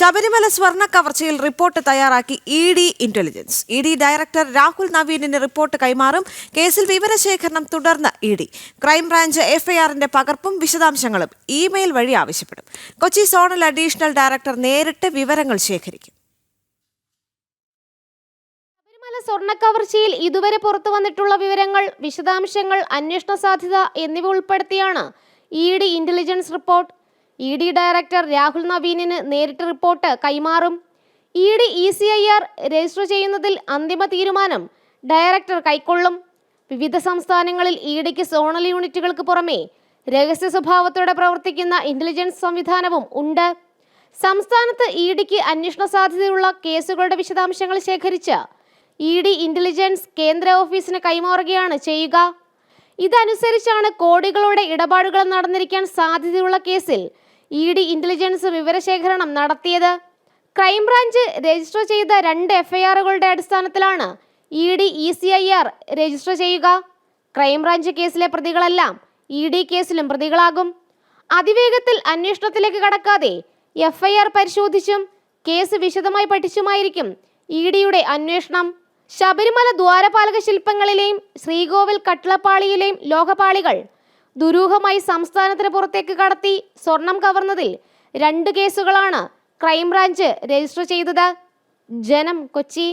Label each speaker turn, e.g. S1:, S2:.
S1: ശബരിമല സ്വർണ കവർച്ചയിൽ റിപ്പോർട്ട് തയ്യാറാക്കി E D intelligence E D director Rahul നവീനിന് report കൈമാറും. കേസിൽ വിവരശേഖരണം തുടർന്ന് ഇ ഡി. ക്രൈംബ്രാഞ്ച് എഫ്ഐആറിന്റെ പകർപ്പും വിശദാംശങ്ങളും ഇമെയിൽ വഴി ആവശ്യപ്പെടും. കൊച്ചി സോണൽ അഡീഷണൽ ഡയറക്ടർ നേരിട്ട് വിവരങ്ങൾ ശേഖരിക്കും.
S2: ശബരിമല സ്വർണക്കവർച്ചയിൽ ഇതുവരെ പുറത്തു വന്നിട്ടുള്ള വിവരങ്ങൾ വിശദാംശങ്ങൾ അന്വേഷണ സാധ്യത എന്നിവ ഉൾപ്പെടുത്തിയാണ് E D intelligence report E D director Rahul നവീനിന് നേരിട്ട് റിപ്പോർട്ട് കൈമാറും. E D E C I R register ചെയ്യുന്നതിൽ അന്തിമ തീരുമാനം ഡയറക്ടർ കൈക്കൊള്ളും. വിവിധ സംസ്ഥാനങ്ങളിൽ ഇ ഡിക്ക് സോണൽ യൂണിറ്റുകൾക്ക് പുറമേ രഹസ്യ സ്വഭാവത്തോടെ പ്രവർത്തിക്കുന്ന ഇന്റലിജൻസ് സംവിധാനവും ഉണ്ട്. സംസ്ഥാനത്ത് ഇ ഡിക്ക് അന്വേഷണ സാധ്യതയുള്ള കേസുകളുടെ വിശദാംശങ്ങൾ ശേഖരിച്ച് ഇ ഡി ഇന്റലിജൻസ് കേന്ദ്ര ഓഫീസിന് കൈമാറുകയാണ് ചെയ്യുക. ഇതനുസരിച്ചാണ് കോടികളുടെ ഇടപാടുകൾ നടന്നിരിക്കാൻ സാധ്യതയുള്ള കേസിൽ ഇ ഡി ഇന്റലിജൻസ് വിവരശേഖരണം നടത്തിയത്. ക്രൈംബ്രാഞ്ച് രജിസ്റ്റർ ചെയ്ത രണ്ട് എഫ്ഐആറുകളുടെ അടിസ്ഥാനത്തിലാണ് E D E C I R register ചെയ്യുക. ക്രൈംബ്രാഞ്ച് കേസിലെ പ്രതികളെല്ലാം ഇ ഡി കേസിലും പ്രതികളാകും. അതിവേഗത്തിൽ അന്വേഷണത്തിലേക്ക് കടക്കാതെ എഫ്ഐആർ പരിശോധിച്ചും കേസ് വിശദമായി പഠിച്ചുമായിരിക്കും ഇ ഡിയുടെ അന്വേഷണം. ശബരിമല ദ്വാരപാലക ശില്പങ്ങളിലെയും ശ്രീകോവിൽ കട്ടിളപ്പാളിയിലെയും ലോഹപാളികൾ ദുരൂഹമായി സംസ്ഥാനത്തിന് പുറത്തേക്ക് കടത്തി സ്വർണം കവർന്നതിൽ രണ്ട് കേസുകളാണ് ക്രൈംബ്രാഞ്ച് രജിസ്റ്റർ ചെയ്തത്. ജനം കൊച്ചി.